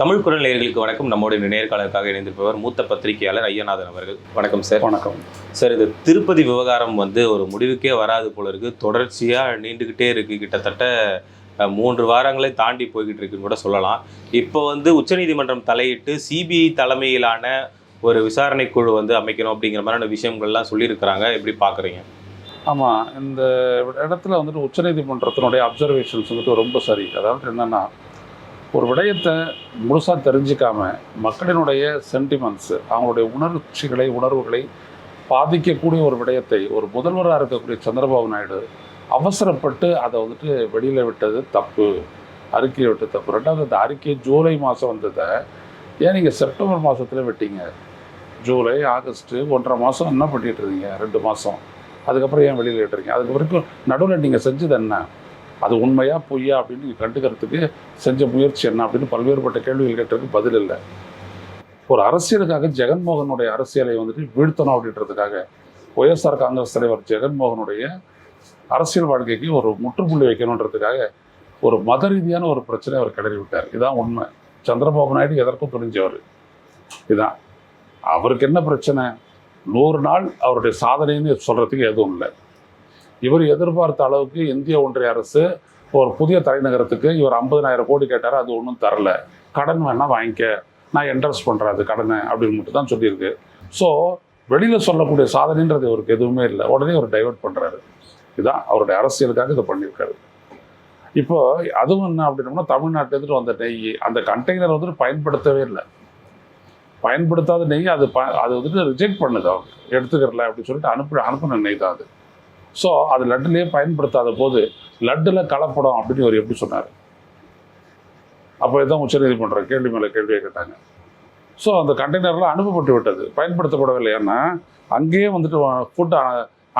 தமிழ் குரல் நேயர்களுக்கு வணக்கம். நம்முடைய நேர்காணலுக்காக இணைந்திருப்பவர் மூத்த பத்திரிகையாளர் ஐயநாதன் அவர்கள். வணக்கம் சார். வணக்கம். சார் இது திருப்பதி விவகாரம் வந்து ஒரு முடிவுக்கே வராது போல இருக்கு. தொடர்ச்சியாக நீண்டுக்கிட்டே இருக்கு. கிட்டத்தட்ட மூன்று வாரங்களை தாண்டி போய்கிட்டு இருக்குன்னு கூட சொல்லலாம். இப்போ வந்து உச்சநீதிமன்றம் தலையிட்டு சிபிஐ தலைமையிலான ஒரு விசாரணை குழு வந்து அமைக்கணும் அப்படிங்கிற மாதிரியான விஷயங்கள்லாம் சொல்லியிருக்கிறாங்க. எப்படி பார்க்குறீங்க ஆமாம் இந்த இடத்துல வந்துட்டு உச்சநீதிமன்றத்தினுடைய அப்சர்வேஷன்ஸ் வந்துட்டு ரொம்ப சரி. அதாவது என்னென்னா ஒரு விடயத்தை முழுசாக தெரிஞ்சிக்காம மக்களினுடைய சென்டிமெண்ட்ஸு அவங்களுடைய உணர்ச்சிகளை உணர்வுகளை பாதிக்கக்கூடிய ஒரு விடயத்தை ஒரு முதல்வராக இருக்கக்கூடிய சந்திரபாபு நாயுடு அவசரப்பட்டு அதை வந்துட்டு வெளியில் விட்டது தப்பு அறிக்கையை விட்டு தப்பு. ரெண்டாவது அந்த அறிக்கை ஜூலை மாதம் வந்ததை ஏன் நீங்கள் செப்டம்பர் மாதத்தில் விட்டீங்க? ஜூலை ஆகஸ்ட்டு ஒன்றரை மாதம் என்ன பண்ணிகிட்ருந்தீங்க இருந்தீங்க? ரெண்டு மாதம் அதுக்கப்புறம் ஏன் வெளியில் விட்டுறீங்க? அதுக்கு வரைக்கும் நடுவில் நீங்கள் செஞ்சது என்ன? அது உண்மையா பொய்யா அப்படின்னு நீங்கள் கண்டுக்கிறதுக்கு செஞ்ச முயற்சி என்ன அப்படின்னு பல்வேறுபட்ட கேள்விகள் கேட்டதுக்கு பதில் இல்லை. ஒரு அரசியலுக்காக ஜெகன்மோகனுடைய அரசியலை வந்துட்டு வீழ்த்தணும் அப்படின்றதுக்காக ஒய்எஸ்ஆர் காங்கிரஸ் தலைவர் ஜெகன்மோகனுடைய அரசியல் வாழ்க்கைக்கு ஒரு முற்றுப்புள்ளி வைக்கணுன்றதுக்காக ஒரு மத ரீதியான ஒரு பிரச்சனை அவர் கிளறி விட்டார் இதான் உண்மை. சந்திரபாபு நாயுடு எதற்கும் துணிஞ்சவர். இதான். அவருக்கு என்ன பிரச்சனை? நூறு நாள் அவருடைய சாதனைன்னு சொல்கிறதுக்கு எதுவும் இல்லை. இவர் எதிர்பார்த்த அளவுக்கு இந்திய ஒன்றிய அரசு ஒரு புதிய தலைநகரத்துக்கு இவர் ஐம்பதனாயிரம் கோடி கேட்டார் அது ஒன்றும் தரல. கடன் வேணால் வாங்கிக்க. நான் என்ட்ரஸ் பண்ணுறேன் அது கடனை அப்படின்னு மட்டும் தான் சொல்லியிருக்கு. ஸோ வெளியில் சொல்லக்கூடிய சாதனைன்றது இவருக்கு எதுவுமே இல்லை. உடனே அவர் டைவர்ட் பண்ணுறாரு இதுதான் அவருடைய அரசியலுக்காக இதை பண்ணியிருக்காரு. இப்போ அதுவும் என்ன அப்படின்னோம்னா தமிழ்நாட்டிலேருந்து வந்த நெய் அந்த கண்டெய்னர் வந்துட்டு பயன்படுத்தவே இல்லை. பயன்படுத்தாத நெய் அது ப அது வந்துட்டு ரிஜெக்ட் பண்ணுது அவங்க. எடுத்துக்கிறல அப்படின்னு சொல்லிட்டு அனுப்பி அனுப்பின நெய் தான் அது. ஸோ அது லட்டுலேயே பயன்படுத்தாத போது லட்டில் கலப்படம் அப்படின்னு அவர் எப்படி சொன்னார்? அப்போ இதான் உச்சநீதிமன்றம் கேள்வி மேலே கேள்வியை கேட்டாங்க. ஸோ அந்த கண்டெய்னர்லாம் அனுப்பப்பட்டு விட்டது. பயன்படுத்தப்படவில்லை. ஏன்னா அங்கேயே வந்துட்டு ஃபுட்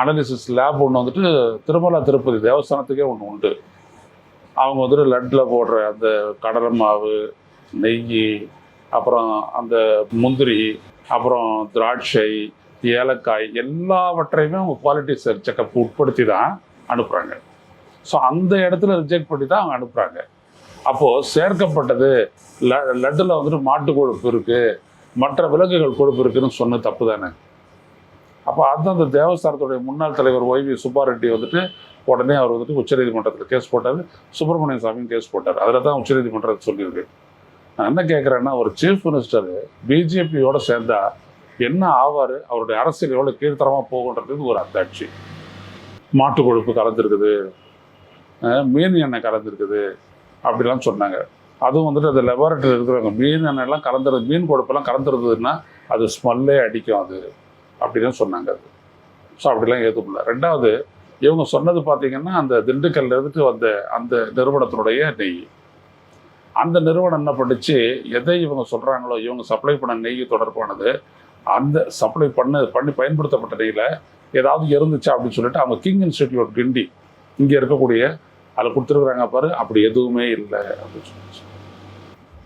அனாலிசிஸ் லேப் ஒன்று வந்துட்டு திருமலா திருப்பதி தேவஸ்தானத்துக்கே ஒன்று உண்டு. அவங்க வந்துட்டு லட்டில் போடுற அந்த கடலை மாவு நெய் அப்புறம் அந்த முந்திரி அப்புறம் திராட்சை ஏலக்காய் எல்லாவற்றையுமே அவங்க குவாலிட்டி செக்கப் உட்படுத்தி தான் அனுப்புகிறாங்க ஸோ அந்த இடத்துல ரிஜெக்ட் பண்ணி தான் அவங்க அனுப்புகிறாங்க அப்போது சேர்க்கப்பட்டது ல லட்டில் வந்துட்டு மாட்டு கொழுப்பு இருக்குது மற்ற விலங்குகள் கொழுப்பு இருக்குன்னு சொன்ன தப்பு தானே? அப்போ அது அந்த தேவஸ்தானத்துடைய முன்னாள் தலைவர் ஒய்வி சுப்பாரெட்டி வந்துட்டு உடனே அவர் வந்துட்டு உச்சநீதிமன்றத்தில் கேஸ் போட்டார். சுப்பிரமணிய சாமியும் கேஸ் போட்டார். அதில் தான் உச்சநீதிமன்றத்தை சொல்லியிருக்கு. நான் என்ன கேட்குறேன்னா ஒரு சீஃப் மினிஸ்டர் பிஜேபியோடு சேர்ந்தால் என்ன ஆவார்? அவருடைய அரசியல் எவ்வளோ கீழ்த்தரமாக போகுன்றது ஒரு அத்தாட்சி மாட்டு கொழுப்பு கலந்துருக்குது. மீன் எண்ணெய் கலந்துருக்குது. அப்படிலாம் சொன்னாங்க. அதுவும் வந்துட்டு அந்த லெபார்ட்டரி இருக்கிறவங்க மீன் எண்ணெய்லாம் கலந்துருது மீன் கொழுப்பெல்லாம் கலந்துருந்ததுன்னா அது ஸ்மெல்லே அடிக்கும் அது. அப்படின்னு சொன்னாங்க அது. ஸோ அப்படிலாம் ஏற்றுக்கல ரெண்டாவது இவங்க சொன்னது பார்த்தீங்கன்னா அந்த திண்டுக்கல்ல இருந்துட்டு வந்த அந்த நிறுவனத்தினுடைய நெய். அந்த நிறுவனம் என்ன பண்ணுச்சு? எதை இவங்க சொல்கிறாங்களோ இவங்க சப்ளை பண்ண நெய் தொடர்பானது அந்த சப்ளை பண்ண பண்ணி பயன்படுத்தப்பட்ட நெய்யில் ஏதாவது இருந்துச்சா அப்படின்னு சொல்லிட்டு அவங்க கிங் இன்ஸ்டிடியூட் கிண்டி இங்கே இருக்கக்கூடிய அதில் கொடுத்துருக்குறாங்க பாரு அப்படி எதுவுமே இல்லை அப்படின்னு சொல்லிச்சு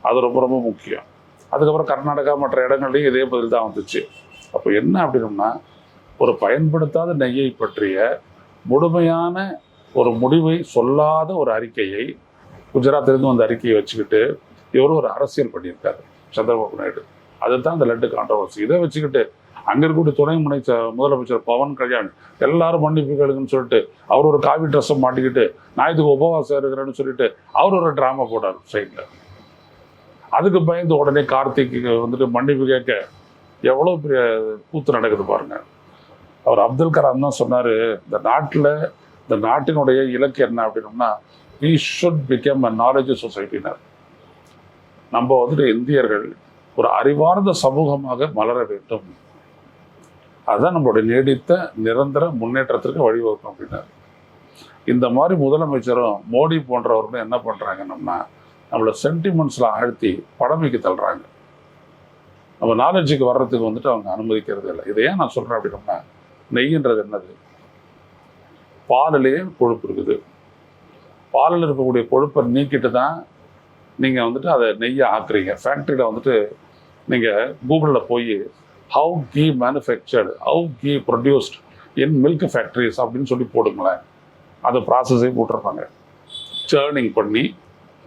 அது ரொம்ப ரொம்ப முக்கியம். அதுக்கப்புறம் கர்நாடகா மற்ற இடங்கள்லையும் இதே பதில் தான் வந்துச்சு. அப்போ என்ன அப்படின்னம்னா ஒரு பயன்படுத்தாத நெய்யை பற்றிய முழுமையான ஒரு முடிவை சொல்லாத ஒரு அறிக்கையை குஜராத்திலிருந்து வந்த அறிக்கையை வச்சுக்கிட்டு இவர் ஒரு அரசியல் பண்ணியிருக்காரு சந்திரபாபு நாயுடு. அதுதான் இந்த லட்டு கான்ட்ரவர்சி இதை வச்சுக்கிட்டு அங்கே இருக்கக்கூடிய துணை முனை முதலமைச்சர் பவன் கல்யாண் எல்லாரும் மன்னிப்பு கேளுங்கன்னு சொல்லிட்டு அவர் ஒரு காவி ட்ரெஸ்ஸை மாட்டிக்கிட்டு நான் இதுக்கு உபவாசம் இருக்கிறேன்னு சொல்லிட்டு அவர் ஒரு ட்ராமா போட்டார் சைடில் அதுக்கு பயந்து உடனே கார்த்திக் வந்துட்டு மன்னிப்பு கேட்க எவ்வளோ பெரிய கூத்து நடக்குது பாருங்க. அவர் அப்துல் கலாம் தான் சொன்னார் இந்த நாட்டில் இந்த நாட்டினுடைய இலக்கு என்ன அப்படின்னோம்னா we should become a knowledge சொசைட்டினர் நம்ம வந்துட்டு இந்தியர்கள் ஒரு அறிவார்ந்த சமூகமாக மலர வேண்டும். அதுதான் நம்மளுடைய நீடித்த நிரந்தர முன்னேற்றத்திற்கு வழிவகுக்கும் அப்படின்னாரு. இந்த மாதிரி முதலமைச்சரும் மோடி போன்றவர்களும் என்ன பண்ணுறாங்கன்னா நம்மளை சென்டிமெண்ட்ஸில் ஆழ்த்தி படமைக்கு தள்ளுறாங்க. நம்ம நாலேஜுக்கு வர்றதுக்கு வந்துட்டு அவங்க அனுமதிக்கிறது இல்லை. இதை ஏன் நான் சொல்கிறேன் அப்படின்னா நெய்ன்றது என்னது? பாலிலேயே கொழுப்பு இருக்குது. பாலில் இருக்கக்கூடிய கொழுப்பை நீக்கிட்டு தான் நீங்கள் வந்துட்டு அதை நெய்யை ஆக்குறீங்க. ஃபேக்ட்ரியில் வந்துட்டு நீங்கள் கூகுளில் போய் how ghee manufactured how ghee produced in milk factories அப்படின்னு சொல்லி போடுங்களேன் அதை ப்ராசஸே போட்டிருப்பாங்க. சேர்னிங் பண்ணி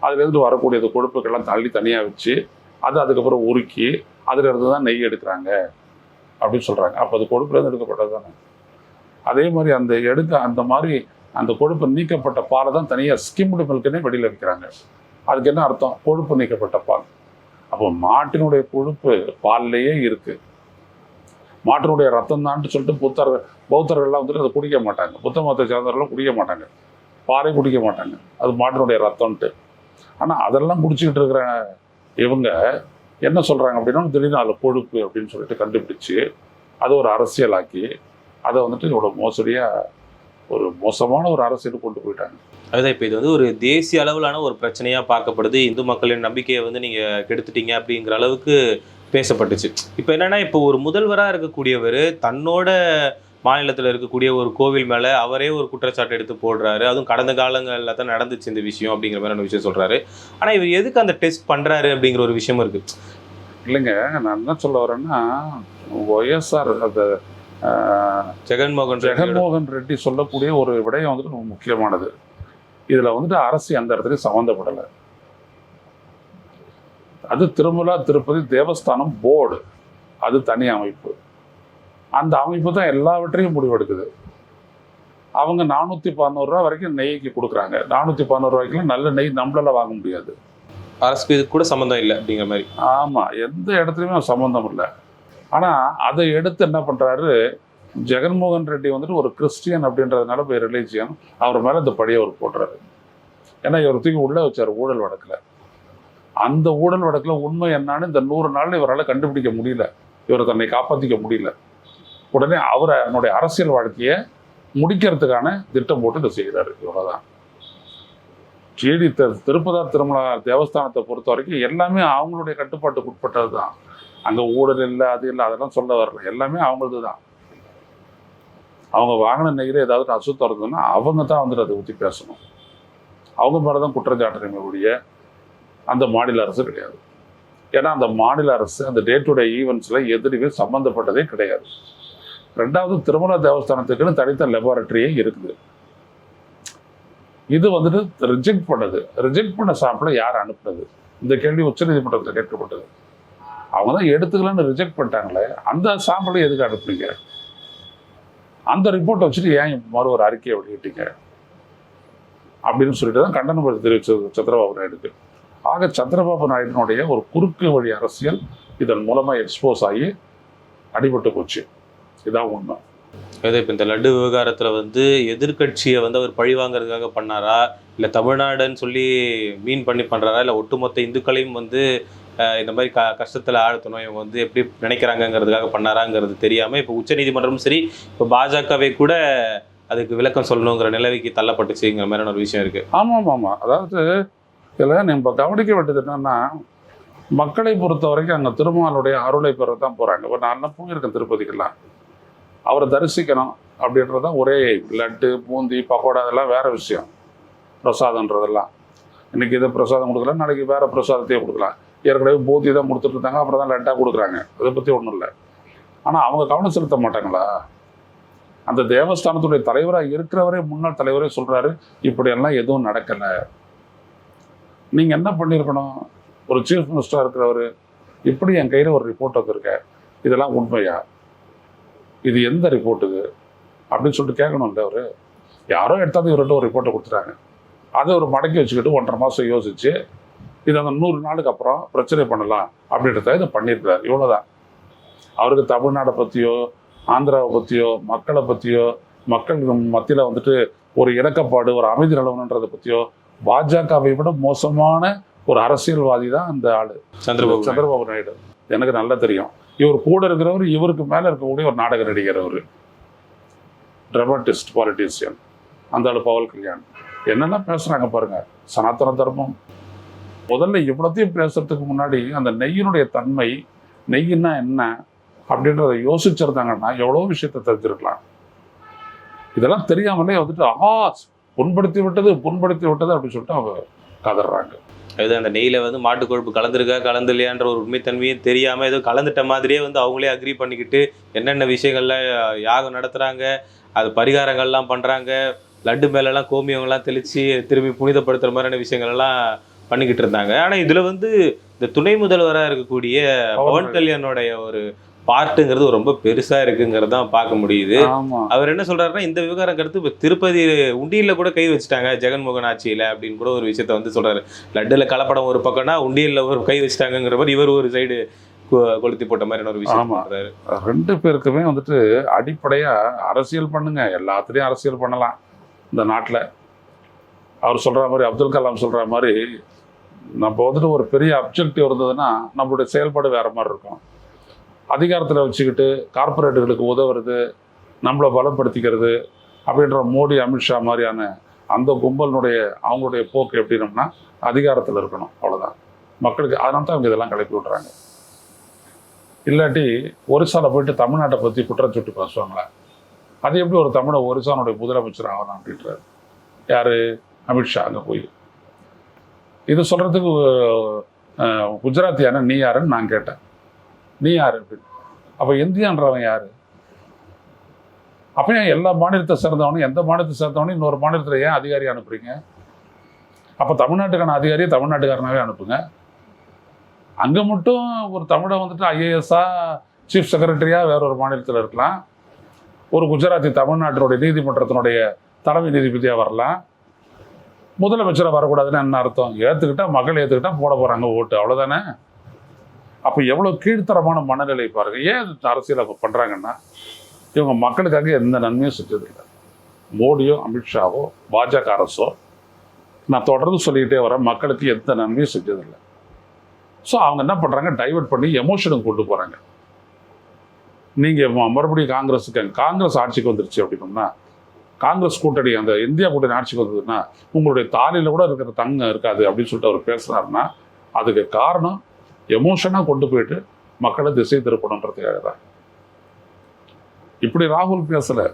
அதுலேருந்து வரக்கூடிய அந்த கொழுப்புக்கெல்லாம் தள்ளி தனியாக வச்சு அது அதுக்கப்புறம் உருக்கி அதுலேருந்து தான் நெய் எடுக்கிறாங்க அப்படின்னு சொல்கிறாங்க அப்போ அது கொழுப்புலேருந்து எடுக்கப்பட்டது தானே. அதே மாதிரி அந்த எடுக்க அந்த மாதிரி அந்த கொழுப்பு நீக்கப்பட்ட பாலை தான் தனியாக ஸ்கிம்டு மில்க்குன்னே வெளியில் வைக்கிறாங்க அதுக்கு என்ன அர்த்தம்? கொழுப்பு நீக்கப்பட்ட பால். அப்போ மாட்டினுடைய கொழுப்பு பால்லையே இருக்கு. மாட்டினுடைய ரத்தம் தான்ட்டு சொல்லிட்டு புத்தர் பௌத்தர்கள்லாம் வந்துட்டு அதை குடிக்க மாட்டாங்க. புத்த மதத்தை சேர்ந்தவர்கள்லாம் குடிக்க மாட்டாங்க. பாலை குடிக்க மாட்டாங்க. அது மாட்டினுடைய ரத்தம்ன்ட்டு ஆனால் அதெல்லாம் குடிச்சிக்கிட்டு இருக்கிற இவங்க என்ன சொல்கிறாங்க அப்படின்னா திடீர்னு அதில் கொழுப்பு அப்படின்னு சொல்லிட்டு கண்டுபிடிச்சு அதை ஒரு அரசியலாக்கி அதை வந்துட்டு இவ்வளோ மோசடியாக ஒரு மோசமான ஒரு அரசியல் கொண்டு போயிட்டாங்க. அதுதான் இப்போ இது வந்து ஒரு தேசிய அளவிலான ஒரு பிரச்சனையா பார்க்கப்படுது. இந்து மக்களின் நம்பிக்கையை வந்து நீங்க கெடுத்துட்டீங்க அப்படிங்கிற அளவுக்கு பேசப்பட்டுச்சு. இப்போ என்னன்னா இப்போ ஒரு முதல்வராக இருக்கக்கூடியவர் தன்னோட மாநிலத்தில் இருக்கக்கூடிய ஒரு கோவில் மேலே அவரே ஒரு குற்றச்சாட்டு எடுத்து போடுறாரு. அதுவும் கடந்த காலங்களில் தான் நடந்துச்சு இந்த விஷயம் அப்படிங்கிற மாதிரியான விஷயம் சொல்றாரு. ஆனால் இவர் எதுக்கு அந்த டெஸ்ட் பண்றாரு அப்படிங்கிற ஒரு விஷயமும் இருக்கு. இல்லைங்க நான் என்ன சொல்ல வரேன்னா ஒய்எஸ்ஆர் அந்த ஜெகன்மோகன் ஜெகன்மோகன் ரெட்டி சொல்லக்கூடிய ஒரு விடயம் வந்துட்டு ரொம்ப முக்கியமானது. இதுல வந்துட்டு அரசு எந்த இடத்துலையும் சம்மந்தப்படலை. அது திருமலா திருப்பதி தேவஸ்தானம் போர்டு. அது தனி அமைப்பு. அந்த அமைப்பு தான் எல்லாவற்றையும் முடிவெடுக்குது. அவங்க நானூற்றி பதினோரு ரூபா வரைக்கும் நெய்க்கு கொடுக்குறாங்க. நானூற்றி பதினோரு ரூபாய்க்குலாம் நல்ல நெய் நம்மளால வாங்க முடியாது. அரசுக்கு இது கூட சம்மந்தம் இல்லை அப்படிங்கிற மாதிரி. ஆமாம் எந்த இடத்துலையுமே சம்மந்தம் இல்லை. ஆனால் அதை எடுத்து என்ன பண்ணுறாரு ஜெகன்மோகன் ரெட்டி வந்துட்டு ஒரு கிறிஸ்டியன் அப்படின்றதுனால போய் ரிலீஜியன் அவர் மேலே இந்த பழியை அவர் போடுறாரு ஏன்னா இவர் தூக்கி உள்ளே வச்சார் ஊழல் வழக்கில். அந்த ஊழல் வழக்கில் உண்மை என்னன்னு இந்த நூறு நாளில் இவரால் கண்டுபிடிக்க முடியல. இவர் தன்னை காப்பாற்றிக்க முடியல. உடனே அவர் அவனுடைய அரசியல் வாழ்க்கையை முடிக்கிறதுக்கான திட்டம் போட்டு இதை செய்கிறாரு இவ்வளோதான் ஜிடி திருப்பதார் திருமலா தேவஸ்தானத்தை பொறுத்த வரைக்கும் எல்லாமே அவங்களுடைய கட்டுப்பாட்டுக்கு உட்பட்டது தான் அங்கே ஊழல் இல்லை அது இல்லை அதெல்லாம் சொல்ல வரல. எல்லாமே அவங்களது தான் அவங்க வாங்கின நெய்யில் ஏதாவது அசுத்தம் இருந்ததுன்னா அவங்க தான் வந்துட்டு அதை ஊற்றி பேசணும். அவங்க மேலே தான் குற்றச்சாட்டுறீங்க கூடிய அந்த மாநில அரசு கிடையாது. ஏன்னா அந்த மாநில அரசு அந்த டே டு டே ஈவெண்ட்ஸில் எதிரிவே சம்மந்தப்பட்டதே கிடையாது. ரெண்டாவது திருமண தேவஸ்தானத்துக்குன்னு தனித்த லெபார்ட்டரியே இருக்குது. இது வந்துட்டு ரிஜெக்ட் பண்ணது. ரிஜெக்ட் பண்ண சாப்பிட யார் அனுப்புனது? இந்த கேள்வி உச்சநீதிமன்றத்தில் கேட்கப்பட்டது. அவங்க தான் எடுத்துக்கலன்னு ரிஜெக்ட் பண்ணிட்டாங்களே அந்த சாம்பிளை எதுக்கு அனுப்புனீங்க? அந்த ரிப்போர்ட்டை வச்சுட்டு ஏன் மறு ஒரு அறிக்கையை வெளியிட்டீங்க? அப்படின்னு சொல்லிட்டு தான் கண்டனம் தெரிவிச்சது சந்திரபாபு நாயுடுக்கு. ஆக சந்திரபாபு நாயுடுனுடைய ஒரு குறுக்கு வழி அரசியல் இதன் மூலமாக எக்ஸ்போஸ் ஆகி அடிபட்டு போச்சு. இதான் உண்மை. அதாவது இப்போ இந்த லட்டு விவகாரத்தில் வந்து எதிர்க்கட்சியை வந்து அவர் பழி வாங்குறதுக்காக பண்ணாரா? இல்லை தமிழ்நாடுன்னு சொல்லி மீன் பண்ணி பண்ணுறாரா இல்லை ஒட்டுமொத்த இந்துக்களையும் வந்து இந்த மாதிரி க கஷ்டத்தில் ஆழ்த்தணும். இவங்க வந்து எப்படி நினைக்கிறாங்கங்கிறதுக்காக பண்ணாராங்கிறது தெரியாமல் இப்போ உச்சநீதிமன்றமும் சரி இப்போ பாஜகவை கூட அதுக்கு விளக்கம் சொல்லணுங்கிற நிலவைக்கு தள்ளப்பட்டுச்சுங்கிற மாதிரியான ஒரு விஷயம் இருக்குது ஆமாம் ஆமாம் அதாவது இதில் நம்ம கவனிக்க வேண்டியது என்னென்னா மக்களை பொறுத்த வரைக்கும் அங்கே திருமாலுடைய அருளை பெற தான் போகிறாங்க இப்போ நான் போயிருக்கேன் திருப்பதிக்கெல்லாம்? அவரை தரிசிக்கணும் அப்படின்றது தான் ஒரே லட்டு பூந்தி பக்கோடா அதெல்லாம் வேறு விஷயம். பிரசாதன்றதெல்லாம் இன்றைக்கி இதை பிரசாதம் கொடுக்கலாம் நாளைக்கு வேறு பிரசாதத்தையே கொடுக்கலாம். ஏற்கனவே போதி தான் கொடுத்துட்டு இருந்தாங்க அப்புறம் தான் லட்டாக கொடுக்குறாங்க. அதை பற்றி ஒன்றும் இல்லை. ஆனால் அவங்க கவனம் செலுத்த மாட்டாங்களா? அந்த தேவஸ்தானத்துடைய தலைவராக இருக்கிறவரே முன்னாள் தலைவரே சொல்கிறாரு இப்படியெல்லாம் எதுவும் நடக்கலை. நீங்கள் என்ன பண்ணியிருக்கணும் ஒரு சீஃப் மினிஸ்டராக இருக்கிறவர் இப்படி என் கையில் ஒரு ரிப்போர்ட் வந்திருக்க. இதெல்லாம் உண்மையா? இது எந்த ரிப்போர்ட்டுக்கு அப்படின்னு சொல்லிட்டு கேட்கணும்ல அவர். யாரோ எடுத்தாந்து இவர்கிட்ட ஒரு ரிப்போர்ட்டை கொடுத்துட்டாங்க. அதை ஒரு மடக்கி வச்சுக்கிட்டு ஒன்றரை மாதம் யோசிச்சு இது அந்த நூறு நாளுக்கு அப்புறம் பிரச்சனை பண்ணலாம் அப்படின்றத இதை பண்ணியிருக்கிறார். இவ்வளோதான் அவருக்கு தமிழ்நாடை பற்றியோ ஆந்திராவை பற்றியோ மக்களை பற்றியோ மக்கள் மத்தியில் வந்துட்டு ஒரு இணக்கப்பாடு ஒரு அமைதி நிலவணுன்றதை பற்றியோ பாஜகவை விட மோசமான ஒரு அரசியல்வாதி தான் அந்த ஆளு. சந்திரபாபு. சந்திரபாபு நாயுடு. எனக்கு நல்லா தெரியும். இவர் கூட இருக்கிறவர் இவருக்கு மேல இருக்கக்கூடிய ஒரு நாடக நடிகர் அவர். ட்ரமாட்டிஸ்ட் பாலிட்டிஷியன் அந்த ஆளு பவல் கல்யாண். என்னென்ன பேசுறாங்க பாருங்க. சனாதன தர்மம் முதல்ல இவ்வளோத்தையும் பேசுறதுக்கு முன்னாடி அந்த நெய்யினுடைய தன்மை நெய்யின்னா என்ன அப்படின்றத யோசிச்சிருந்தாங்கன்னா எவ்வளோ விஷயத்தை தெரிஞ்சிருக்கலாம். இதெல்லாம் தெரியாமலே வந்துட்டு ஆ புண்படுத்தி விட்டது புண்படுத்தி விட்டது அப்படின்னு சொல்லிட்டு அவங்க கதறாங்க. அது அந்த நெய்யில் வந்து மாட்டு கொழுப்பு கலந்துருக்கா கலந்து இல்லையான்ற ஒரு உண்மைத்தன்மையும் தெரியாமல் ஏதோ கலந்துட்ட மாதிரியே வந்து அவங்களே அக்ரி பண்ணிக்கிட்டு என்னென்ன விஷயங்கள்லாம் யாகம் நடத்துகிறாங்க அது பரிகாரங்கள்லாம் பண்ணுறாங்க லட்டு மேலெல்லாம் கோமியங்கள்லாம் தெளித்து திரும்பி புனிதப்படுத்துகிற மாதிரியான விஷயங்கள்லாம் பண்ணிக்கிட்டு இருந்தாங்க. ஆனால் இதில் வந்து இந்த துணை முதல்வரா இருக்கக்கூடிய பவன் கல்யாணோடைய ஒரு பார்ட்டுங்கிறது ரொம்ப பெருசா இருக்குங்கிறது தான் பார்க்க முடியுது. அவர் என்ன சொல்றாருன்னா இந்த விவகாரம் கருத்து இப்ப திருப்பதி உண்டியல்ல கூட கை வச்சுட்டாங்க ஜெகன்மோகன் ஆட்சியில அப்படின்னு கூட ஒரு விஷயத்த வந்து சொல்றாரு. லட்டுல கலப்படம் ஒரு பக்கம்னா உண்டியல்ல ஒரு கை வச்சுட்டாங்கங்கிற மாதிரி இவர் ஒரு சைடு கொளுத்தி போட்ட மாதிரியான ஒரு விஷயம். சொல்றாரு. ரெண்டு பேருக்குமே வந்துட்டு அடிப்படையா அரசியல் பண்ணுங்க. எல்லாத்துலேயும் அரசியல் பண்ணலாம். இந்த நாட்டில். அவர் சொல்ற மாதிரி அப்துல் கலாம் சொல்ற மாதிரி நம்ம வந்துட்டு ஒரு பெரிய அப்ஜெக்டிவ் இருந்ததுன்னா நம்மளுடைய செயல்பாடு வேறு மாதிரி இருக்கும். அதிகாரத்தில் வச்சுக்கிட்டு கார்ப்பரேட்டுகளுக்கு உதவுறது நம்மளை பலப்படுத்திக்கிறது அப்படின்ற மோடி அமித்ஷா மாதிரியான அந்த கும்பலினுடைய அவங்களுடைய போக்கு எப்படினோம்னா அதிகாரத்தில் இருக்கணும். அவ்வளோதான் மக்களுக்கு அதனால தான் அவங்க இதெல்லாம் கிளப்பி விட்றாங்க இல்லாட்டி ஒரிசாவில் போயிட்டு தமிழ்நாட்டை பற்றி குற்றச்சுட்டு பேசுவாங்களே. அது எப்படி ஒரு தமிழை ஒரிசானுடைய முதலமைச்சர் ஆகலாம் அப்படின்றாரு? யார்? அமித்ஷா அங்கே போய். இது சொல்கிறதுக்கு குஜராத்தி குஜராத்தியான நீ யாருன்னு நான் கேட்டேன். நீ யார் அப்படின்னு அப்போ இந்தியான்றவன் யார்? அப்போ ஏன் எல்லா மாநிலத்தை சேர்ந்தவனும் எந்த மாநிலத்தை சேர்ந்தவனும் இன்னொரு மாநிலத்தில் ஏன் அதிகாரி அனுப்புறீங்க? அப்போ தமிழ்நாட்டுக்கான அதிகாரியை தமிழ்நாட்டுக்காரனாகவே அனுப்புங்க. அங்கே மட்டும் ஒரு தமிழை வந்துட்டு ஐஏஎஸ்ஸாக சீஃப் செக்ரட்டரியாக வேற ஒரு மாநிலத்தில் இருக்கலாம். ஒரு குஜராத்தி தமிழ்நாட்டினுடைய நீதிமன்றத்தினுடைய தலைமை நீதிபதியாக வரலாம். முதலமைச்சராக வரக்கூடாதுன்னு என்ன அர்த்தம்? ஏற்றுக்கிட்டா மக்கள் ஏற்றுக்கிட்டா போட போகிறாங்க ஓட்டு. அவ்வளோதானே அப்போ எவ்வளோ கீழ்த்தரமான மனநிலை பாருங்கள் ஏன் அரசியல் அப்போ பண்ணுறாங்கன்னா இவங்க மக்களுக்காக எந்த நன்மையும் செஞ்சதில்லை. மோடியோ அமித்ஷாவோ பாஜக அரசோ நான் தொடர்ந்து சொல்லிக்கிட்டே வரேன் மக்களுக்கு எந்த நன்மையும் செஞ்சதில்லை. ஸோ அவங்க என்ன பண்ணுறாங்க டைவர்ட் பண்ணி எமோஷனுக்கு கொண்டு போகிறாங்க நீங்கள் மறுபடியும் காங்கிரஸுக்கு காங்கிரஸ் ஆட்சிக்கு வந்துருச்சு அப்படின்னோம்னா காங்கிரஸ் கூட்டணி அந்த இந்தியா கூட்டணி ஆட்சிக்கு வந்ததுன்னா உங்களுடைய தாலியில் கூட இருக்கிற தங்கம் இருக்காது அப்படின்னு சொல்லிட்டு அவர் பேசுனாருன்னா அதுக்கு காரணம் எமோஷனாக கொண்டு போயிட்டு மக்களை திசை திருப்பணுன்றதுக்காக தான். இப்படி ராகுல் பேசலை.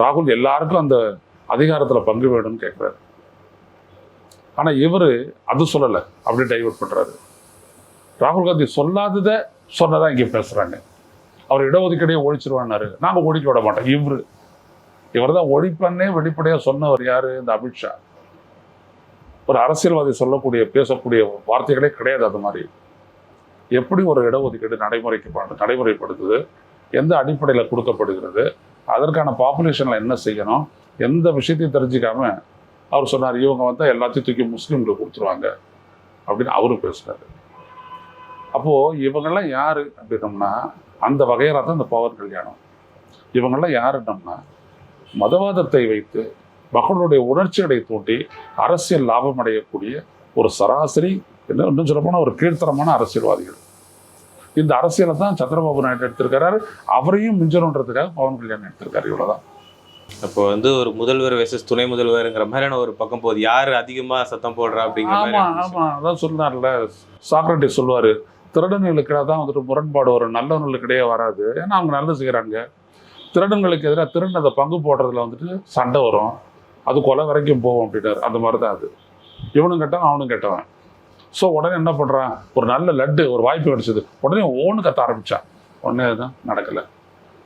ராகுல் எல்லாருக்கும் அந்த அதிகாரத்தில் பங்கு வேணும்னு கேட்குறாரு ஆனால் இவர் அது சொல்லலை அப்படி டைவர்ட் பண்ணுறாரு ராகுல் காந்தி சொல்லாததை சொன்னதான் இங்கே பேசுகிறாங்க அவர் இடஒதுக்கீடையே ஒழிச்சிருவான்னாரு. நாங்கள் ஒழிக்க விட மாட்டோம். இவர் இவர் தான் ஒழிப்பன்னே வெளிப்படையாக சொன்னவர் யாரு? இந்த அமித்ஷா ஒரு அரசியல்வாதி சொல்லக்கூடிய பேசக்கூடிய வார்த்தைகளே கிடையாது அது மாதிரி. எப்படி ஒரு இடஒதுக்கீடு நடைமுறைக்கு ப- நடைமுறைப்படுத்துது? எந்த அடிப்படையில் கொடுக்கப்படுகிறது? அதற்கான பாப்புலேஷனில் என்ன செய்யணும்? எந்த விஷயத்தையும் தெரிஞ்சுக்காம அவர் சொன்னார் இவங்க வந்து எல்லாத்தையும் தூக்கி முஸ்லீம்களுக்கு கொடுத்துருவாங்க. அப்படின்னு அவரும் பேசுகிறாரு அப்போது இவங்கெல்லாம் யார் அப்படின்னம்னா அந்த வகையில தான் இந்த பவர் கல்யாணம். இவங்கெல்லாம் யாருன்னம்னா மதவாதத்தை வைத்து மக்களுடைய உணர்ச்சிகளை தூண்டி அரசியல் லாபம் அடையக்கூடிய ஒரு சராசரி இன்னும் சொல்லப்போனால் ஒரு கீழ்த்தரமான அரசியல்வாதிகள். இந்த அரசியலை தான் சந்திரபாபு நாயுடு எடுத்திருக்கிறாரு. அவரையும் மிஞ்சணுன்றதுக்காக பவன் கல்யாணம் எடுத்திருக்காரு. இவ்வளவுதான். அப்போ வந்து ஒரு முதல்வர் வெர்சஸ் துணை முதல்வருங்கிற மாதிரியான ஒரு பக்கம் போகுது. யார் அதிகமா சத்தம் போடுறா அப்படிங்கிற ஆமா மாதிரி ஆமா. அதான் சொன்னார்ல சாக்ரட்டிஸ் சொல்லுவாரு திருடனுங்களுக்கு தான் வந்துட்டு முரண்பாடு வரும். நல்லவர்களுக்கிடையே வராது. ஏன்னா அவங்க நல்லது செய்கிறாங்க திருடங்களுக்கு எதிராக திருநதை பங்கு போடுறதுல வந்துட்டு சண்டை வரும். அது கொலை வரைக்கும் போகும் அப்படின்னாரு அந்த மாதிரி தான் அது. இவனும் கெட்டவன் அவனும் கெட்டவன். ஸோ உடனே என்ன பண்ணுறான் ஒரு நல்ல லட்டு ஒரு வாய்ப்பு கிடச்சிது. உடனே ஓன்னு கத்த ஆரம்பித்தான் உடனே தான் நடக்கலை.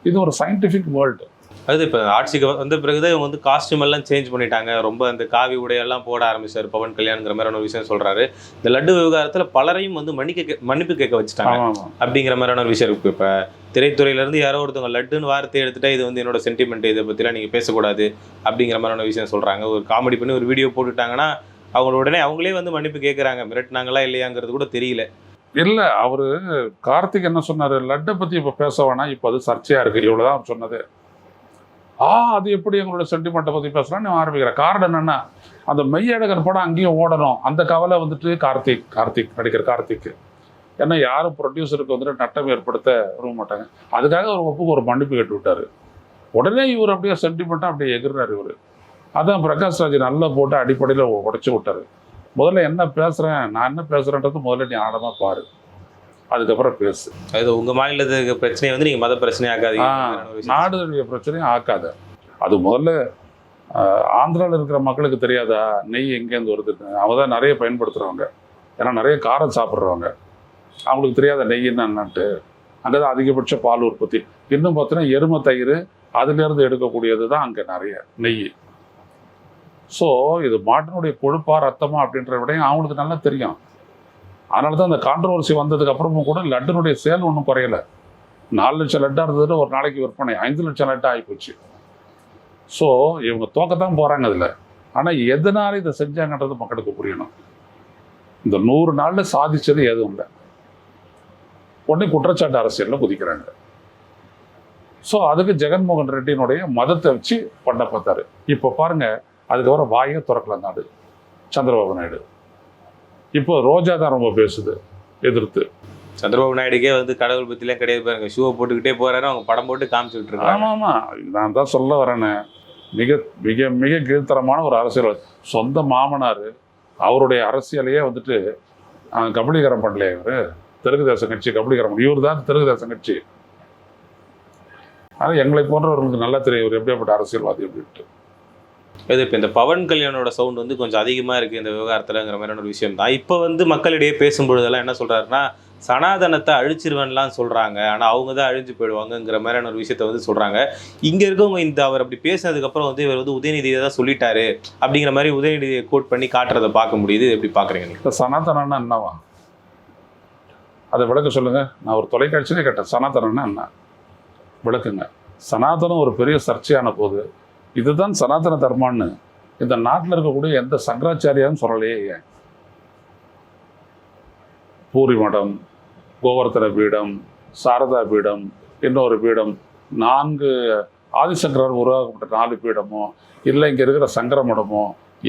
இது ஒரு சயின்டிஃபிக் வேர்ல்டு அது இப்போ ஆட்சிக்கு வந்த பிறகுதான் இவங்க வந்து காஸ்டியூம் எல்லாம் சேஞ்ச் பண்ணிட்டாங்க. ரொம்ப அந்த காவி உடையெல்லாம் போட ஆரம்பிச்சாரு. பவன் கல்யாண்ங்கிற மாதிரியான ஒரு விஷயம் சொல்றாரு. இந்த லட்டு விவகாரத்துல பலரையும் வந்து மன்னிக்க மன்னிப்பு கேட்க வச்சுட்டாங்க. அப்படிங்கிற மாதிரியான ஒரு விஷயம் இருக்கு. இப்போ திரைத்துறையில இருந்து யாரோ ஒருத்தவங்க லட்டுன்னு வார்த்தை எடுத்துட்டா இது வந்து என்னோட சென்டிமெண்ட் இதை பத்திலாம் நீங்க பேசக்கூடாது அப்படிங்கிற மாதிரியான விஷயம் சொல்றாங்க. ஒரு காமெடி பண்ணி ஒரு வீடியோ போட்டுட்டாங்கன்னா அவங்க உடனே அவங்களே வந்து மன்னிப்பு கேட்குறாங்க மிரட்டினாங்களா இல்லையாங்கிறது கூட தெரியல. இல்லை அவரு கார்த்திக் என்ன சொன்னாரு? லட்டை பத்தி இப்ப பேச வேணாம். இப்போ அது சர்ச்சையா இருக்கு. இவ்வளவுதான் அவர் சொன்னது. ஆ அது எப்படி எங்களோட சென்டிமெண்ட்டை பேசுகிறான்னு நான் ஆரம்பிக்கிற காரணம் என்னென்னா அந்த மெய்யழகர் படம் அங்கேயும் ஓடணும். அந்த கவலை வந்துட்டு கார்த்திக் கார்த்திக் நடிகர் கார்த்திக் ஏன்னா யாரும் ப்ரொடியூசருக்கு வந்துட்டு நட்டம் ஏற்படுத்த விரும்ப மாட்டாங்க. அதுக்காக ஒரு ஒப்புக்கு ஒரு மன்னிப்பு கேட்டு விட்டார். உடனே இவர் அப்படியே சென்டிமெண்ட்டாக அப்படியே எகிர்றாரு இவர். அதான் பிரகாஷ் ராஜ் நல்லா போட்டு அடிப்படையில் உடச்சி விட்டார். முதல்ல என்ன பேசுகிறேன் நான் என்ன பேசுகிறேன்றது முதல்ல நீ ஆழமாக பாரு. அதுக்கப்புறம் பேசு அது உங்க மாநிலத்துக்கு பிரச்சனையை வந்து நீங்க மத விஷயம். நாடுடைய பிரச்சனையும் ஆக்காத. அது முதல்ல ஆஹ், ஆந்திரால இருக்கிற மக்களுக்கு தெரியாதா? நெய் எங்கேருந்து வருதுன்னு அவங்க தான் நிறைய பயன்படுத்துறவங்க. ஏன்னா நிறைய காரம் சாப்பிட்றவங்க. அவங்களுக்கு தெரியாத நெய் என்னன்னுட்டு அங்கே தான் அதிகபட்ச பால் உற்பத்தி. இன்னும் பார்த்தீங்கன்னா எருமை தயிர் அதுலேருந்து எடுக்கக்கூடியது தான் அங்கே நிறைய நெய். ஸோ இது மாட்டினுடைய கொழுப்பா ரத்தமா அப்படின்ற விடையும் அவங்களுக்கு நல்லா தெரியும். அதனால தான் அந்த கான்ட்ரவர்சி வந்ததுக்கு அப்புறமும் கூட லட்டுனுடைய சேல் ஒன்றும் குறையல. நாலு லட்சம் லட்டாக இருந்ததுன்னு ஒரு நாளைக்கு விற்பனை. ஐந்து லட்சம் லட்டாக ஆகிப்போச்சு ஸோ இவங்க தோக்கத்தான் போகிறாங்க அதில். ஆனால் எதனால் இதை செஞ்சாங்கன்றது மக்களுக்கு புரியணும். இந்த நூறு நாளில் சாதிச்சது எதுவும் இல்லை. உடனே குற்றச்சாட்டு அரசியலில் குதிக்கிறாங்க. ஸோ அதுக்கு ஜெகன்மோகன் ரெட்டியினுடைய மதத்தை வச்சு பண்ண பார்த்தாரு. இப்போ பாருங்கள் அதுக்கப்புறம் வாயை திறக்கல நாடு சந்திரபாபு நாயுடு. இப்போ ரோஜா தான் ரொம்ப பேசுது எதிர்த்து. சந்திரபாபு நாயுடுக்கே வந்து கடவுள் பத்திலாம் கிடையாது பாருங்க. ஷூவை போட்டுக்கிட்டே போறாரு அவங்க படம் போட்டு காமிச்சுட்டு இருக்காங்க ஆமாம் ஆமாம் நான் தான் சொல்ல வரேனே. மிக மிக மிக கீழ்த்தரமான ஒரு அரசியல். சொந்த மாமனார் அவருடைய அரசியலையே வந்துட்டு கபலீகரம் பண்ணலையே இவர். தெலுங்கு தேசம் கட்சி கபலீகரம் இவர் தான் தெலுங்கு தேசம் கட்சி. ஆனால் எங்களை போன்றவர்களுக்கு நல்லா தெரியும் இவர் எப்படியாப்பட்ட அரசியல்வாதி அப்படின்ட்டு. இது இப்போ இந்த பவன் கல்யாணோட சவுண்ட் வந்து கொஞ்சம் அதிகமாக இருக்குது இந்த விவகாரத்தில்ங்கிற மாதிரியான ஒரு விஷயம் தான். இப்போ வந்து மக்களிடையே பேசும்பொழுதெல்லாம் என்ன சொல்கிறாருன்னா சனாதனத்தை அழிச்சிருவேன்லாம் சொல்கிறாங்க ஆனால் அவங்க தான் அழிஞ்சு போயிடுவாங்கங்கிற மாதிரியான ஒரு விஷயத்த வந்து சொல்கிறாங்க இங்கே இருக்கவங்க இந்த அவர் அப்படி பேசினதுக்கப்புறம் வந்து இவர் வந்து உதயநிதியை தான் சொல்லிட்டாரு அப்படிங்கிற மாதிரி உதயநிதியை கோட் பண்ணி காட்டுறதை பார்க்க முடியுது. எப்படி பார்க்குறீங்க நீங்கள் இப்போ சனாதனம்னா என்னவா? அதை விளக்க சொல்லுங்கள் நான் ஒரு தொலைக்காட்சியிலே கேட்டேன். சனாதனம்னா என்ன? விளக்குங்க. சனாதனம் ஒரு பெரிய சர்ச்சையான போது இதுதான் சனாதன தர்மான்னு. இந்த நாட்டில் இருக்கக்கூடிய எந்த சங்கராச்சாரியாரும் சொல்லலையே ஏன்? பூரி மடம் கோவர்த்தன பீடம் சாரதா பீடம் இன்னொரு பீடம் நான்கு ஆதிசங்கரால் உருவாக்கப்பட்ட நாலு பீடமோ இல்லை இங்கே இருக்கிற சங்கர மடமோ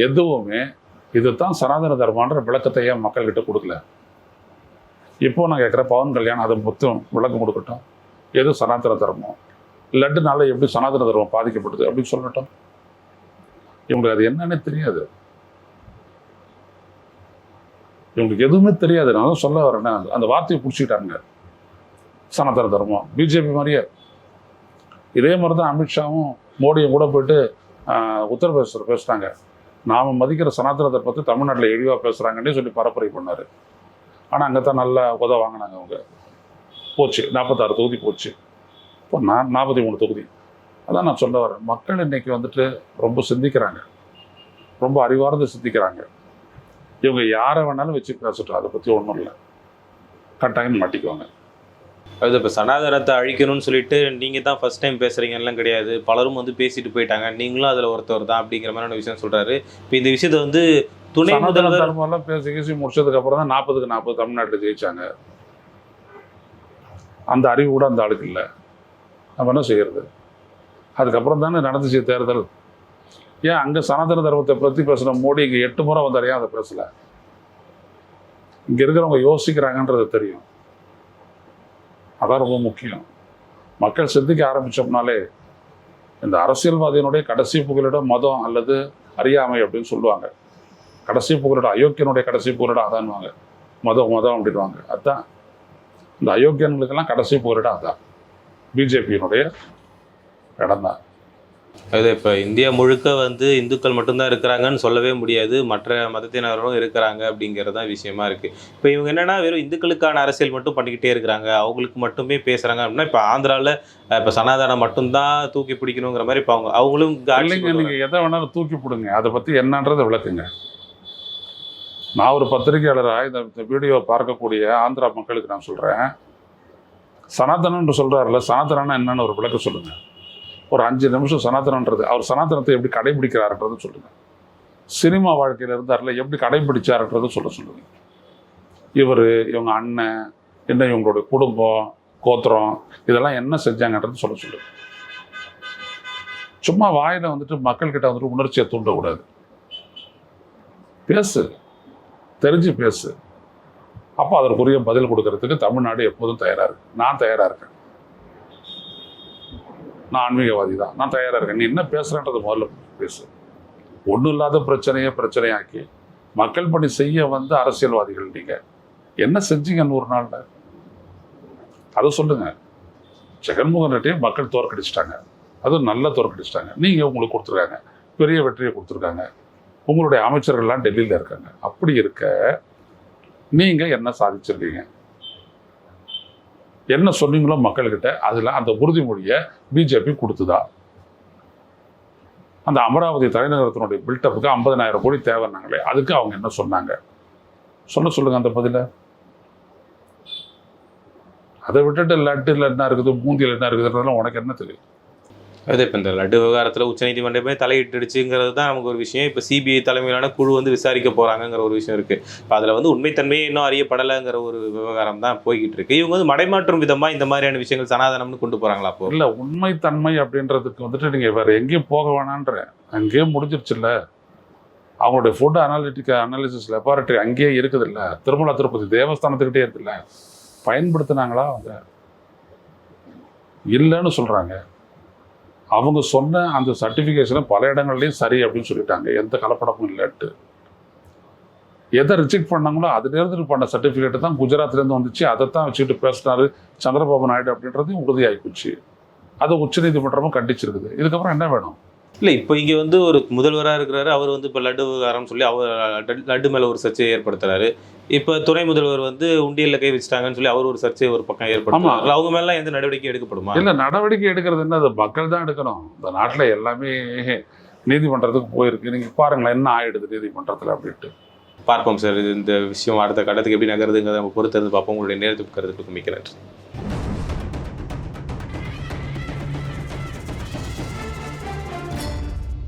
எதுவுமே இதுதான் சனாதன தர்மான்ற விளக்கத்தை ஏன் மக்கள்கிட்ட கொடுக்கல. இப்போ நான் கேட்குற பவன் கல்யாணம் அதை மொத்தம் விளக்கம் கொடுக்கட்டும். எது சனாதன தர்மம்? லட்டுனால எப்படி சனாதன தர்மம் பாதிக்கப்படுது அப்படின்னு சொல்லட்டும். இவங்களுக்கு அது என்னன்னே தெரியாது. இவங்களுக்கு எதுவுமே தெரியாது. நான் சொல்ல வரேன்னா அந்த வார்த்தையை பிடிச்சிக்கிட்டாங்க சனாதன தர்மம். பிஜேபி மாதிரியே. இதே மாதிரி தான் அமித்ஷாவும் மோடியும் கூட போயிட்டு ஆஹ், உத்தரப்பிரதேசத்தில் பேசுகிறாங்க நாம் மதிக்கிற சனாதன தர்மத்தை தமிழ்நாட்டில் இழிவாக பேசுகிறாங்கன்னே சொல்லி பரப்புரை பண்ணார். ஆனால் அங்கே தான் நல்லா உதவ வாங்கினாங்க அவங்க. போச்சு. நாற்பத்தாறு தொகுதி போச்சு. இப்போ நான் நாற்பத்தி மூணு தொகுதி. அதான் நான் சொல்ல வரேன். மக்கள் இன்னைக்கு வந்துட்டு ரொம்ப சிந்திக்கிறாங்க. ரொம்ப அறிவார்ந்து சிந்திக்கிறாங்க. இவங்க யாரை வேணாலும் வச்சு பேசட்டும். அதை பற்றி ஒன்றும் இல்லை. கட்டாயம் மாட்டிக்குவாங்க. அது இப்போ சனாதனத்தை அழிக்கணும்னு சொல்லிட்டு நீங்கள் தான் ஃபர்ஸ்ட் டைம் பேசுகிறீங்கலாம் கிடையாது. பலரும் வந்து பேசிட்டு போயிட்டாங்க. நீங்களும் அதில் ஒருத்தர் தான் அப்படிங்கிற மாதிரியான விஷயம் சொல்கிறாரு இப்போ இந்த விஷயத்தை வந்து துணை முதல்வர் பேசி பேசி முடிச்சதுக்கு அப்புறம் தான் நாற்பதுக்கு நாற்பது தமிழ்நாட்டில் ஜெயிச்சாங்க. அந்த அறிவு கூட அந்த ஆளுக்கு இல்லை. நம்ம என்ன செய்யறது? அதுக்கப்புறம் தானே நடந்துச்சு தேர்தல். ஏன் அங்கே சனாதன தர்மத்தை பற்றி பேசுன மோடி இங்கே எட்டு முறை வந்தார். ஏன் அதை பேசல? இங்கே இருக்கிறவங்க யோசிக்கிறாங்கன்றது தெரியும். அதான் ரொம்ப முக்கியம். மக்கள் சிந்திக்க ஆரம்பிச்சோம்னாலே இந்த அரசியல்வாதியினுடைய கடைசி புகலிடம் மதம் அல்லது அறியாமை அப்படின்னு சொல்லுவாங்க. கடைசி புகலிடம் அயோக்கியனுடைய கடைசி புகலிடம் அதான்வாங்க மதம் மதம் அப்படின்வாங்க அதுதான் இந்த அயோக்கியன்களுக்கெல்லாம் கடைசி புகலிடம் அதான். பிஜேபியினுடைய இடம் தான் அது இப்போ இந்தியா முழுக்க வந்து இந்துக்கள் மட்டும்தான் இருக்கிறாங்கன்னு சொல்லவே முடியாது. மற்ற மதத்தினரும் இருக்கிறாங்க அப்படிங்கிறது தான் விஷயமா இருக்கு. இப்போ இவங்க என்னன்னா வெறும் இந்துக்களுக்கான அரசியல் மட்டும் பண்ணிக்கிட்டே இருக்கிறாங்க. அவங்களுக்கு மட்டுமே பேசுறாங்க அப்படின்னா இப்போ ஆந்திராவில் இப்போ சனாதனம் மட்டும்தான் தூக்கி பிடிக்கணுங்கிற மாதிரி இப்போ அவங்க அவங்களும் இல்லைங்க நீங்கள் எதை வேணாலும் தூக்கி போடுங்க. அதை பற்றி என்னன்றதை விளக்குங்க. நான் ஒரு பத்திரிகையாளராக இந்த இந்த வீடியோ பார்க்கக்கூடிய ஆந்திரா மக்களுக்கு நான் சொல்கிறேன் சனாதனம்னு சொல்கிறாருல சனாதனம்னா என்னன்னு ஒரு விளக்க சொல்லுங்கள் ஒரு அஞ்சு நிமிஷம் சனாதனன்றது அவர் சனாதனத்தை எப்படி கடைபிடிக்கிறாருன்றது சொல்லுங்கள் சினிமா வாழ்க்கையில் இருந்தார்ல எப்படி கடைபிடிச்சாருன்றது சொல்ல சொல்லுங்கள் இவர் இவங்க அண்ணன் என்ன இவங்களுடைய குடும்பம் கோத்திரம் இதெல்லாம் என்ன செஞ்சாங்கன்றது சொல்ல சொல்லுங்கள் சும்மா வாயில வந்துட்டு மக்கள்கிட்ட வந்துட்டு உணர்ச்சியை தூண்டக்கூடாது. பேசு. தெரிஞ்சு பேசு. அப்போ அதற்குரிய பதில் கொடுக்கறதுக்கு தமிழ்நாடு எப்போதும் தயாராக இருக்கு. நான் தயாராக இருக்கேன். நான் ஆன்மீகவாதி தான். நான் தயாராக இருக்கேன். நீ என்ன பேசுறன்றது முதல்ல பேசு. ஒன்றும் இல்லாத பிரச்சனையை பிரச்சனையாக்கி மக்கள் பணி செய்ய வந்த அரசியல்வாதிகள் நீங்கள் என்ன செஞ்சீங்க நூறு நாளில்? அதை சொல்லுங்கள் ஜெகன்மோகன் ரெட்டியை மக்கள் தோற்கடிச்சிட்டாங்க. அதுவும் நல்லா தோற்கடிச்சிட்டாங்க. நீங்கள் உங்களுக்கு கொடுத்துருக்காங்க. பெரிய வெற்றியை கொடுத்துருக்காங்க. உங்களுடைய அமைச்சர்கள்லாம் டெல்லியில் இருக்காங்க. அப்படி இருக்க நீங்கள் என்ன சாதிச்சிருக்கீங்க? என்ன சொன்னீங்களோ மக்கள்கிட்ட அதில் அந்த உறுதிமொழியை பிஜேபி கொடுத்துதா? அந்த அமராவதி தலைநகரத்தினுடைய பில்டப்புக்கு ஐம்பதனாயிரம் கோடி தேவைன்னாங்களே அதுக்கு அவங்க என்ன சொன்னாங்க? சொல்ல சொல்லுங்க அந்த பதில. அதை விட்டுட்டு லட்டுல என்ன இருக்குது பூந்தியில் என்ன இருக்குதுன்றதெல்லாம் உனக்கு என்ன தெரியும்? அது இப்போ இந்த லட்டு விவகாரத்தில் உச்சநீதிமன்றமே தலையிட்டுடுச்சுங்கிறது தான் நமக்கு ஒரு விஷயம். இப்போ சிபிஐ தலைமையிலான குழு வந்து விசாரிக்க போகிறாங்கங்கிற ஒரு விஷயம் இருக்குது இப்போ அதில் வந்து உண்மைத்தன்மையே இன்னும் அறியப்படலைங்கிற ஒரு விவகாரம் தான் போய்கிட்டு இருக்கு இவங்க வந்து மடைமாற்றும் விதமாக இந்த மாதிரியான விஷயங்கள் சனாதனம்னு கொண்டு போகிறாங்களா அப்போ? இல்லை உண்மைத்தன்மை அப்படின்றதுக்கு வந்துட்டு நீங்கள் வேறு எங்கேயும் போக வேணான்ற. அங்கேயே முடிஞ்சிருச்சுல்ல. அவங்களுடைய ஃபுட் அனாலிட்டிக் அனாலிசிஸ் லெபார்ட்டரி அங்கேயே இருக்குது இல்லை திருமலா திருப்பதி தேவஸ்தானத்துக்கிட்டே இருக்குல்ல. பயன்படுத்தினாங்களா அவங்க? இல்லைன்னு சொல்கிறாங்க அவங்க சொன்ன அந்த சர்டிஃபிகேஷனை பல இடங்கள்லையும் சரி அப்படின்னு சொல்லிட்டாங்க. எந்த கலப்படமும் இல்லைன்ட்டு எதை ரிஜெக்ட் பண்ணாங்களோ அதுலேருந்து பண்ண சர்டிஃபிகேட் தான் குஜராத்லேருந்து வந்துச்சு. அதை தான் வச்சுக்கிட்டு பேசினார் சந்திரபாபு நாயுடு அப்படின்றதையும் உறுதியாகி போச்சு அதை உச்சநீதிமன்றமும் கண்டிச்சிருக்குது. இதுக்கப்புறம் என்ன வேணும்? இல்லை இப்போ இங்கே வந்து ஒரு முதல்வராக இருக்கிறாரு. அவர் வந்து இப்போ லட்டு விவகாரம் சொல்லி அவர் லட்டு- மேலே ஒரு சர்ச்சையை ஏற்படுத்துறாரு. இப்போ துணை முதல்வர் வந்து உண்டியலில் கை வச்சுட்டாங்கன்னு சொல்லி அவர் ஒரு சர்ச்சையை ஒரு பக்கம் ஏற்படுத்துறாரு. அவங்க மேலாம் எந்த நடவடிக்கை எடுக்கப்படுமா? இல்லை நடவடிக்கை எடுக்கிறது என்ன? அது மக்கள் தான் எடுக்கணும். இந்த நாட்டில் எல்லாமே நீதிமன்றத்துக்கு போயிருக்கு. நீங்கள் பாருங்களேன் என்ன ஆயிடுது நீதிமன்றத்தில் அப்படின்ட்டு. பார்ப்போம் சார். இந்த விஷயம் அடுத்த கட்டத்துக்கு எப்படி நகருதுங்கிறத நம்ம பொறுத்திருந்து பார்ப்போம். உங்களுடைய நேரத்துக்கு கருத்துக்கு மிக்க நன்றி.